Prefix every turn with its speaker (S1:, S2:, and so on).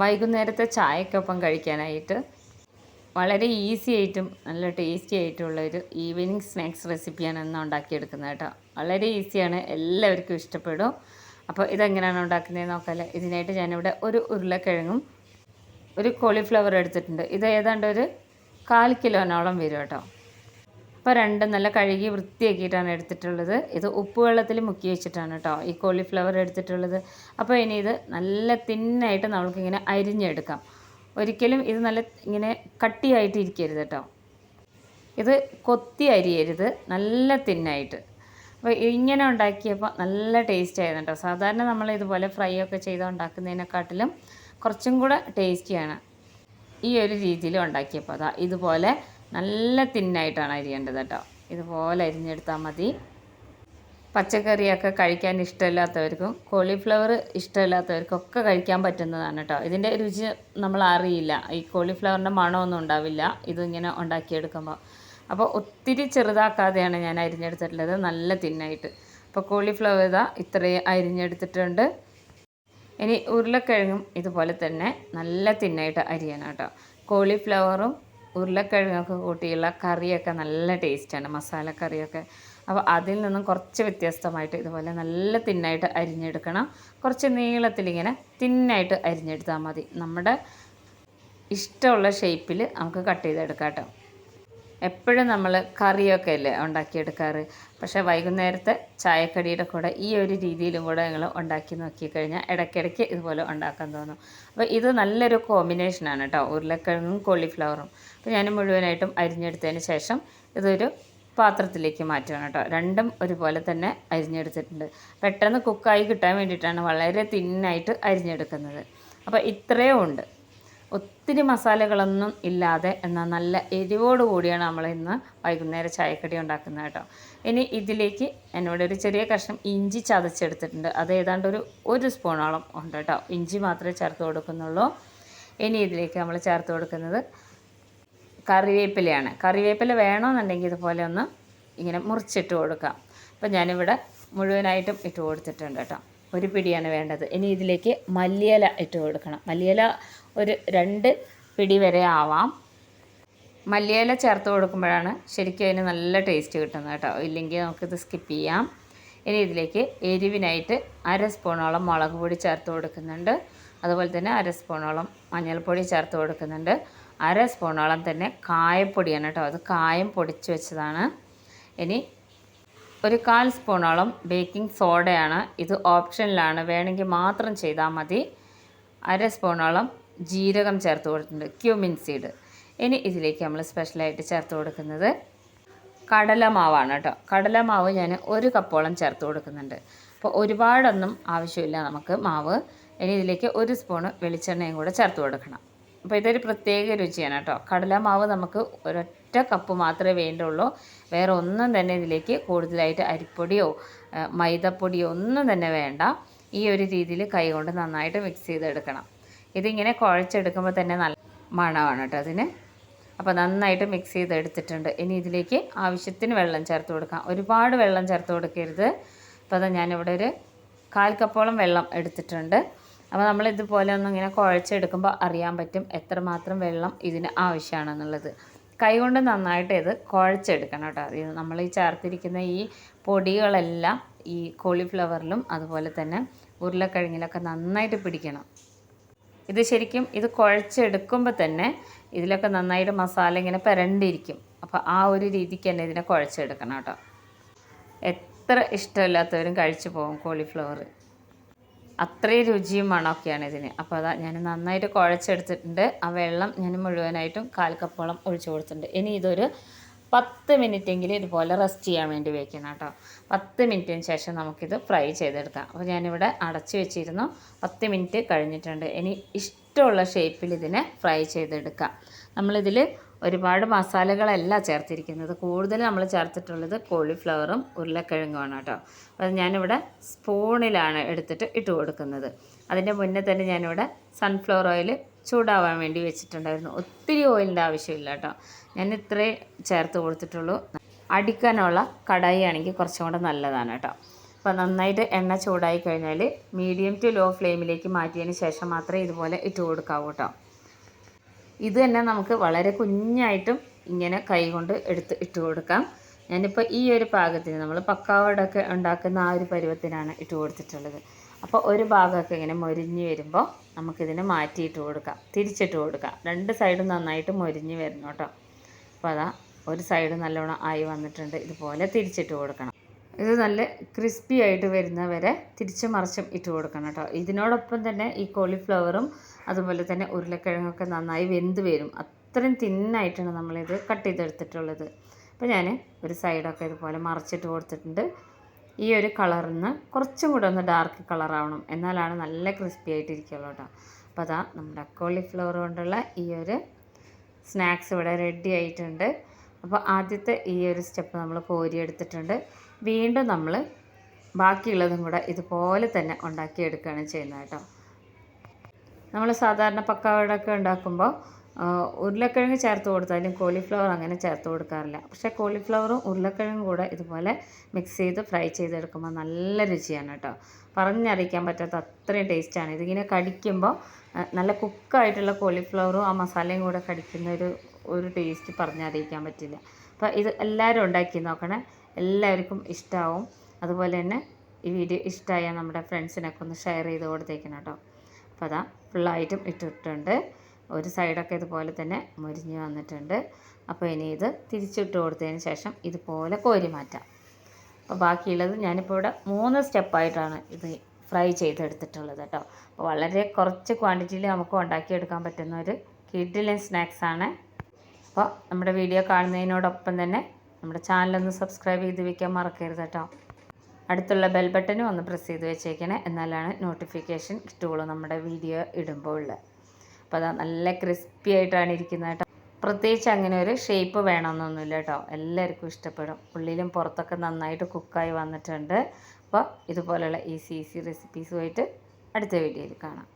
S1: വൈകുന്നേരത്തെ ചായക്കൊപ്പം കഴിക്കാനായിട്ട് വളരെ ഈസി ആയിട്ടും നല്ല ടേസ്റ്റി ആയിട്ടുള്ള ഒരു ഈവനിങ് സ്നാക്സ് റെസിപ്പിയാണ് ഇന്ന് ഉണ്ടാക്കിയെടുക്കുന്നത് കേട്ടോ. വളരെ ഈസിയാണ് എല്ലാവർക്കും ഇഷ്ടപ്പെടും. അപ്പോൾ ഇതെങ്ങനെയാണ് ഉണ്ടാക്കുന്നത് നോക്കാമല്ലേ ഇതിനായിട്ട് ഞാനിവിടെ ഒരു ഉരുളക്കിഴങ്ങും ഒരു കോളിഫ്ലവർ എടുത്തിട്ടുണ്ട്. ഇത് ഏതാണ്ട് ഒരു കാൽ കിലോനോളം വരും കേട്ടോ. അപ്പോൾ രണ്ടും നല്ല കഴുകി വൃത്തിയാക്കിയിട്ടാണ് എടുത്തിട്ടുള്ളത്. ഇത് ഉപ്പ് വെള്ളത്തിൽ മുക്കി വെച്ചിട്ടാണ് കേട്ടോ. ഈ കോളിഫ്ലവർ എടുത്തിട്ടുള്ളത്. അപ്പോൾ ഇനി ഇത് നല്ല തിന്നായിട്ട് നമുക്കിങ്ങനെ അരിഞ്ഞെടുക്കാം. ഒരിക്കലും ഇത് നല്ല ഇങ്ങനെ കട്ടിയായിട്ട് ഇരിക്കരുത് കേട്ടോ. ഇത് കൊത്തി അരിയരുത്. നല്ല തിന്നായിട്ട്. അപ്പോൾ ഇങ്ങനെ ഉണ്ടാക്കിയപ്പോൾ നല്ല ടേസ്റ്റ് ആയിരുന്നു കേട്ടോ. സാധാരണ നമ്മൾ ഇതുപോലെ ഫ്രൈ ഒക്കെ ചെയ്ത് ഉണ്ടാക്കുന്നതിനെക്കാട്ടിലും കുറച്ചും കൂടെ ടേസ്റ്റിയാണ് ഈ ഒരു രീതിയിൽ ഉണ്ടാക്കിയപ്പോൾ അതാ ഇതുപോലെ നല്ല തിന്നായിട്ടാണ് അരിയേണ്ടത് കേട്ടോ. ഇതുപോലെ അരിഞ്ഞെടുത്താൽ മതി. പച്ചക്കറിയൊക്കെ കഴിക്കാൻ ഇഷ്ടമില്ലാത്തവർക്കും കോളിഫ്ലവർ ഇഷ്ടമില്ലാത്തവർക്കും ഒക്കെ കഴിക്കാൻ പറ്റുന്നതാണ് കേട്ടോ. ഇതിന്റെ രുചി നമ്മൾ അറിയില്ല. ഈ കോളിഫ്ലവറിന്റെ മണമൊന്നും ഉണ്ടാവില്ല. ഇതിങ്ങനെ ഉണ്ടാക്കിയെടുക്കുമ്പോൾ. അപ്പോൾ ഒത്തിരി ചെറുതാക്കാതെയാണ് ഞാൻ അരിഞ്ഞെടുത്തിട്ടുള്ളത്. നല്ല തിന്നായിട്ട്. അപ്പോൾ കോളിഫ്ലവർ ഇതാ ഇത്രയും അരിഞ്ഞെടുത്തിട്ടുണ്ട്. ഇനി ഉരുളക്കിഴങ്ങും ഇതുപോലെ തന്നെ നല്ല തിന്നായിട്ട് അരിയണം കേട്ടോ. കോളിഫ്ലവറും ഉരുളക്കിഴങ്ങൊക്കെ കൂട്ടിയുള്ള കറിയൊക്കെ നല്ല ടേസ്റ്റാണ് മസാല കറിയൊക്കെ. അപ്പോൾ അതിൽ നിന്നും കുറച്ച് വ്യത്യസ്തമായിട്ട് ഇതുപോലെ നല്ല തിന്നായിട്ട് അരിഞ്ഞെടുക്കണം. കുറച്ച് നീളത്തിലിങ്ങനെ തിന്നായിട്ട് അരിഞ്ഞെടുത്താൽ മതി. നമ്മുടെ ഇഷ്ടമുള്ള ഷേപ്പിൽ നമുക്ക് കട്ട് ചെയ്തെടുക്കാം കേട്ടോ. എപ്പോഴും നമ്മൾ കറിയൊക്കെ അല്ലേ ഉണ്ടാക്കിയെടുക്കാറ്? പക്ഷേ വൈകുന്നേരത്തെ ചായക്കടിയുടെ കൂടെ ഈ ഒരു രീതിയിലും കൂടെ നിങ്ങൾ ഉണ്ടാക്കി നോക്കിക്കഴിഞ്ഞാൽ ഇടയ്ക്കിടയ്ക്ക് ഇതുപോലെ ഉണ്ടാക്കാൻ തോന്നും. അപ്പോൾ ഇത് നല്ലൊരു കോമ്പിനേഷനാണ് കേട്ടോ ഉരുളക്കിഴങ്ങും കോളിഫ്ലവറും അപ്പോൾ ഞാൻ മുഴുവനായിട്ടും അരിഞ്ഞെടുത്തതിന് ശേഷം ഇതൊരു പാത്രത്തിലേക്ക് മാറ്റുകയാണ് കേട്ടോ രണ്ടും ഒരുപോലെ തന്നെ അരിഞ്ഞെടുത്തിട്ടുണ്ട്. പെട്ടെന്ന് കുക്കായി കിട്ടാൻ വേണ്ടിയിട്ടാണ് വളരെ തിന്നായിട്ട് അരിഞ്ഞെടുക്കുന്നത്. അപ്പോൾ ഇത്രയും ഉണ്ട്. ഒത്തിരി മസാലകളൊന്നും ഇല്ലാതെ എന്നാൽ നല്ല എരിവോട് കൂടിയാണ് നമ്മൾ ഇന്ന് വൈകുന്നേരം ചായക്കടി ഉണ്ടാക്കുന്നത് കേട്ടോ. ഇനി ഇതിലേക്ക് എന്നോട് ഒരു ചെറിയ കഷ്ണം ഇഞ്ചി ചതച്ചെടുത്തിട്ടുണ്ട്. അത് ഏതാണ്ട് ഒരു ഒരു സ്പൂണോളം ഉണ്ട് കേട്ടോ. ഇഞ്ചി മാത്രമേ ചേർത്ത് കൊടുക്കുന്നുള്ളൂ. ഇനി ഇതിലേക്ക് നമ്മൾ ചേർത്ത് കൊടുക്കുന്നത് കറിവേപ്പിലയാണ്. കറിവേപ്പില വേണമെന്നുണ്ടെങ്കിൽ ഇതുപോലെ ഒന്ന് ഇങ്ങനെ മുറിച്ചിട്ട് കൊടുക്കാം. അപ്പോൾ ഞാനിവിടെ മുഴുവനായിട്ടും ഇട്ട് കൊടുത്തിട്ടുണ്ട് കേട്ടോ. ഒരു പിടിയാണ് വേണ്ടത്. ഇനി ഇതിലേക്ക് മല്ലിയില ഇട്ട് കൊടുക്കണം. മല്ലിയില ഒരു രണ്ട് പിടി വരെ ആവാം. മല്ലിയില ചേർത്ത് കൊടുക്കുമ്പോഴാണ് ശരിക്കും അതിന് നല്ല ടേസ്റ്റ് കിട്ടുന്നത് കേട്ടോ. ഇല്ലെങ്കിൽ നമുക്കിത് സ്കിപ്പ് ചെയ്യാം. ഇനി ഇതിലേക്ക് എരിവിനായിട്ട് അര സ്പൂണോളം മുളക് പൊടി ചേർത്ത് കൊടുക്കുന്നുണ്ട്. അതുപോലെ തന്നെ അര സ്പൂണോളം മഞ്ഞൾപ്പൊടി ചേർത്ത് കൊടുക്കുന്നുണ്ട്. അര സ്പൂണോളം തന്നെ കായപ്പൊടിയാണ് കേട്ടോ. അത് കായം പൊടിച്ച് വെച്ചതാണ്. ഇനി ഒരു കാൽ സ്പൂണോളം ബേക്കിംഗ് സോഡയാണ് ഇത് ഓപ്ഷനിലാണ്. വേണമെങ്കിൽ മാത്രം ചെയ്താൽ മതി. അര സ്പൂണോളം ജീരകം ചേർത്ത് കൊടുത്തിട്ടുണ്ട്. Cumin seed. ഇനി ഇതിലേക്ക് നമ്മൾ സ്പെഷ്യലായിട്ട് ചേർത്ത് കൊടുക്കുന്നത് കടലമാവാണ് കേട്ടോ. കടലമാവ് ഞാൻ ഒരു കപ്പോളം ചേർത്ത് കൊടുക്കുന്നുണ്ട്. അപ്പോൾ ഒരുപാടൊന്നും ആവശ്യമില്ല നമുക്ക് മാവ്. ഇനി ഇതിലേക്ക് ഒരു സ്പൂണ് വെളിച്ചെണ്ണയും കൂടെ ചേർത്ത് കൊടുക്കണം. അപ്പോൾ ഇതൊരു പ്രത്യേക രുചിയാണ് കേട്ടോ. കടലമാവ് നമുക്ക് ഒരൊറ്റ കപ്പ് മാത്രമേ വേണ്ടുള്ളൂ. വേറെ ഒന്നും തന്നെ ഇതിലേക്ക് കൂടുതലായിട്ട് അരിപ്പൊടിയോ മൈദപ്പൊടിയോ ഒന്നും തന്നെ വേണ്ട. ഈ ഒരു രീതിയിൽ കൈകൊണ്ട് നന്നായിട്ട് മിക്സ് ചെയ്തെടുക്കണം. ഇതിങ്ങനെ കുഴച്ചെടുക്കുമ്പോൾ തന്നെ നല്ല മണമാണ് കേട്ടോ അതിന്. അപ്പോൾ നന്നായിട്ട് മിക്സ് ചെയ്തെടുത്തിട്ടുണ്ട്. ഇനി ഇതിലേക്ക് ആവശ്യത്തിന് വെള്ളം ചേർത്ത് കൊടുക്കാം. ഒരുപാട് വെള്ളം ചേർത്ത് കൊടുക്കരുത്. അപ്പോൾ അത് ഞാനിവിടെ ഒരു കാൽ കപ്പോളം വെള്ളം എടുത്തിട്ടുണ്ട്. അപ്പോൾ നമ്മൾ ഇതുപോലെ ഒന്ന് ഇങ്ങനെ കുഴച്ചെടുക്കുമ്പോൾ അറിയാൻ പറ്റും എത്രമാത്രം വെള്ളം ഇതിന് ആവശ്യമാണെന്നുള്ളത്. കൈകൊണ്ട് നന്നായിട്ട് ഇത് കുഴച്ചെടുക്കണം കേട്ടോ. ഇത് നമ്മൾ ഈ ചേർത്തിരിക്കുന്ന ഈ പൊടികളെല്ലാം ഈ കോളിഫ്ലവറിലും അതുപോലെ തന്നെ ഉരുളക്കിഴങ്ങിലൊക്കെ നന്നായിട്ട് പിടിക്കണം. ഇത് ശരിക്കും ഇത് കുഴച്ചെടുക്കുമ്പോൾ തന്നെ ഇതിലൊക്കെ നന്നായിട്ട് മസാല ഇങ്ങനെ പുരണ്ടിരിക്കും. അപ്പോൾ ആ ഒരു രീതിക്ക് തന്നെ ഇതിനെ കുഴച്ചെടുക്കണം കേട്ടോ. എത്ര ഇഷ്ടമില്ലാത്തവരും കഴിച്ചു പോകും കോളിഫ്ലവർ അത്രയും രുചിയും മണമൊക്കെയാണ് ഇതിന്. അപ്പോൾ അതാ ഞാൻ നന്നായിട്ട് കുഴച്ചെടുത്തിട്ടുണ്ട്. ആ വെള്ളം ഞാൻ മുഴുവനായിട്ടും കാൽ കപ്പോളം ഒഴിച്ചു കൊടുത്തിട്ടുണ്ട്. ഇനി ഇതൊരു പത്ത് മിനിറ്റെങ്കിലും ഇതുപോലെ റെസ്റ്റ് ചെയ്യാൻ വേണ്ടി വെക്കണം കേട്ടോ. പത്ത് മിനിറ്റിന് ശേഷം നമുക്കിത് ഫ്രൈ ചെയ്തെടുക്കാം. അപ്പോൾ ഞാനിവിടെ അടച്ച് വെച്ചിരുന്നു. പത്ത് മിനിറ്റ് കഴിഞ്ഞിട്ടുണ്ട്. ഇനി ഇഷ്ടമുള്ള ഷേപ്പിൽ ഇതിനെ ഫ്രൈ ചെയ്തെടുക്കാം. നമ്മളിതിൽ ഒരുപാട് മസാലകളല്ല ചേർത്തിരിക്കുന്നത്. കൂടുതൽ നമ്മൾ ചേർത്തിട്ടുള്ളത് കോളിഫ്ലവറും ഉരുളക്കിഴങ്ങുമാണ് കേട്ടോ. അത് ഞാനിവിടെ സ്പൂണിലാണ് എടുത്തിട്ട് ഇട്ട് കൊടുക്കുന്നത്. അതിന്റെ മുന്നേ തന്നെ ഞാനിവിടെ സൺഫ്ലവർ ഓയിൽ ചൂടാവാൻ വേണ്ടി വെച്ചിട്ടുണ്ടായിരുന്നു. ഒത്തിരി ഓയിലിന്റെ ആവശ്യമില്ല കേട്ടോ. ഞാൻ ഇത്രേ ചേർത്ത് കൊടുത്തിട്ടുള്ളൂ. അടിക്കാനുള്ള കടായി ആണെങ്കിൽ കുറച്ചും കൂടെ നല്ലതാണ് കേട്ടോ. അപ്പോൾ നന്നായിട്ട് എണ്ണ ചൂടായി കഴിഞ്ഞാൽ മീഡിയം ടു ലോ ഫ്ലെയിമിലേക്ക് മാറ്റിയതിന് ശേഷം മാത്രമേ ഇതുപോലെ ഇട്ട് കൊടുക്കാവൂ കേട്ടോ. ഇത് തന്നെ നമുക്ക് വളരെ കുഞ്ഞായിട്ടും ഇങ്ങനെ കൈകൊണ്ട് എടുത്ത് ഇട്ട് കൊടുക്കാം. ഞാനിപ്പോൾ ഈ ഒരു പാകത്തിന് നമ്മൾ പക്കാവടൊക്കെ ഉണ്ടാക്കുന്ന ആ ഒരു പരുവത്തിനാണ് ഇട്ട് കൊടുത്തിട്ടുള്ളത്. അപ്പോൾ ഒരു ഭാഗമൊക്കെ ഇങ്ങനെ മൊരിഞ്ഞ് വരുമ്പോൾ നമുക്കിതിനെ മാറ്റിയിട്ട് കൊടുക്കാം. തിരിച്ചിട്ട് കൊടുക്കാം. രണ്ട് സൈഡും നന്നായിട്ട് മൊരിഞ്ഞ് വരണം കേട്ടോ. അപ്പോൾ അതാ ഒരു സൈഡ് നല്ലോണം ആയി വന്നിട്ടുണ്ട്. ഇതുപോലെ തിരിച്ചിട്ട് കൊടുക്കണം. ഇത് നല്ല ക്രിസ്പി ആയിട്ട് വരുന്ന വരെ തിരിച്ച് മറിച്ചും ഇട്ട് കൊടുക്കണം കേട്ടോ. ഇതിനോടൊപ്പം തന്നെ ഈ കോളിഫ്ലവറും അതുപോലെ തന്നെ ഉരുളക്കിഴങ്ങൊക്കെ നന്നായി വെന്ത് വരും. അത്രയും തിന്നായിട്ടാണ് നമ്മളിത് കട്ട് ചെയ്തെടുത്തിട്ടുള്ളത്. അപ്പോൾ ഞാൻ ഒരു സൈഡൊക്കെ ഇതുപോലെ മറിച്ചിട്ട് കൊടുത്തിട്ടുണ്ട്. ഈ ഒരു കളറിൽ നിന്ന് കുറച്ചും കൂടെ ഒന്ന് ഡാർക്ക് കളറാവണം എന്നാലാണ് നല്ല ക്രിസ്പി ആയിട്ടിരിക്കുള്ളൂ കേട്ടോ. അപ്പോൾ അതാ നമ്മുടെ കോളിഫ്ലവർ കൊണ്ടുള്ള ഈ ഒരു സ്നാക്സ് ഇവിടെ റെഡി ആയിട്ടുണ്ട്. അപ്പോൾ ആദ്യത്തെ ഈ ഒരു സ്റ്റെപ്പ് നമ്മൾ കോരിയെടുത്തിട്ടുണ്ട്. വീണ്ടും നമ്മൾ ബാക്കിയുള്ളതും കൂടെ ഇതുപോലെ തന്നെ ഉണ്ടാക്കിയെടുക്കുകയാണ് ചെയ്യുന്നത് കേട്ടോ. നമ്മൾ സാധാരണ പക്കാവടൊക്കെ ഉണ്ടാക്കുമ്പോൾ ഉരുളക്കിഴങ്ങ് ചേർത്ത് കൊടുത്താലും കോളിഫ്ലവർ അങ്ങനെ ചേർത്ത് കൊടുക്കാറില്ല. പക്ഷേ കോളിഫ്ലവറും ഉരുളക്കിഴങ്ങും കൂടെ ഇതുപോലെ മിക്സ് ചെയ്ത് ഫ്രൈ ചെയ്തെടുക്കുമ്പോൾ നല്ല രുചിയാണ് കേട്ടോ. പറഞ്ഞറിയിക്കാൻ പറ്റാത്ത അത്രയും ടേസ്റ്റാണ് ഇതിങ്ങനെ കടിക്കുമ്പോൾ നല്ല കുക്കായിട്ടുള്ള കോളിഫ്ലവറും ആ മസാലയും കൂടെ കടിക്കുന്ന ഒരു ഒരു ടേസ്റ്റ് പറഞ്ഞറിയിക്കാൻ പറ്റില്ല. അപ്പോൾ ഇത് എല്ലാവരും ഉണ്ടാക്കി നോക്കണേ. എല്ലാവർക്കും ഇഷ്ടമാവും അതുപോലെ തന്നെ ഈ വീഡിയോ ഇഷ്ടമായ നമ്മുടെ ഫ്രണ്ട്സിനൊക്കെ ഒന്ന് ഷെയർ ചെയ്ത് കൊടുത്തേക്കണം കേട്ടോ. അപ്പോൾ അതാ ഫുള്ളായിട്ടും ഇട്ടിട്ടുണ്ട്. ഒരു സൈഡൊക്കെ ഇതുപോലെ തന്നെ മുരിഞ്ഞ് വന്നിട്ടുണ്ട്. അപ്പോൾ ഇനി ഇത് തിരിച്ചിട്ട് കൊടുത്തതിന് ശേഷം ഇതുപോലെ കോരി മാറ്റാം. അപ്പോൾ ബാക്കിയുള്ളത് ഞാനിപ്പോൾ ഇവിടെ മൂന്ന് സ്റ്റെപ്പായിട്ടാണ് ഇത് ഫ്രൈ ചെയ്തെടുത്തിട്ടുള്ളത് കേട്ടോ. അപ്പോൾ വളരെ കുറച്ച് ക്വാണ്ടിറ്റിയിൽ നമുക്ക് ഉണ്ടാക്കിയെടുക്കാൻ പറ്റുന്ന ഒരു കിഡിലൻ സ്നാക്സാണ് അപ്പോൾ നമ്മുടെ വീഡിയോ കാണുന്നതിനോടൊപ്പം തന്നെ നമ്മുടെ ചാനലൊന്ന് സബ്സ്ക്രൈബ് ചെയ്ത് വയ്ക്കാൻ മറക്കരുത് കേട്ടോ. അടുത്തുള്ള ബെൽ ബട്ടനും ഒന്ന് പ്രസ് ചെയ്ത് വെച്ചേക്കണേ. എന്നാലാണ് നോട്ടിഫിക്കേഷൻ കിട്ടുകയുള്ളൂ നമ്മുടെ വീഡിയോ ഇടുമ്പോൾ ഉള്ളത് അപ്പോൾ അതാ നല്ല ക്രിസ്പി ആയിട്ടാണ് ഇരിക്കുന്നത് കേട്ടോ. പ്രത്യേകിച്ച് അങ്ങനെ ഒരു ഷേപ്പ് വേണമെന്നൊന്നുമില്ല കേട്ടോ. എല്ലാവർക്കും ഇഷ്ടപ്പെടും. ഉള്ളിലും പുറത്തൊക്കെ നന്നായിട്ട് കുക്കായി വന്നിട്ടുണ്ട്. അപ്പോൾ ഇതുപോലെയുള്ള ഈസി ഈസി റെസിപ്പീസുമായിട്ട് അടുത്ത വീഡിയോയിൽ കാണാം.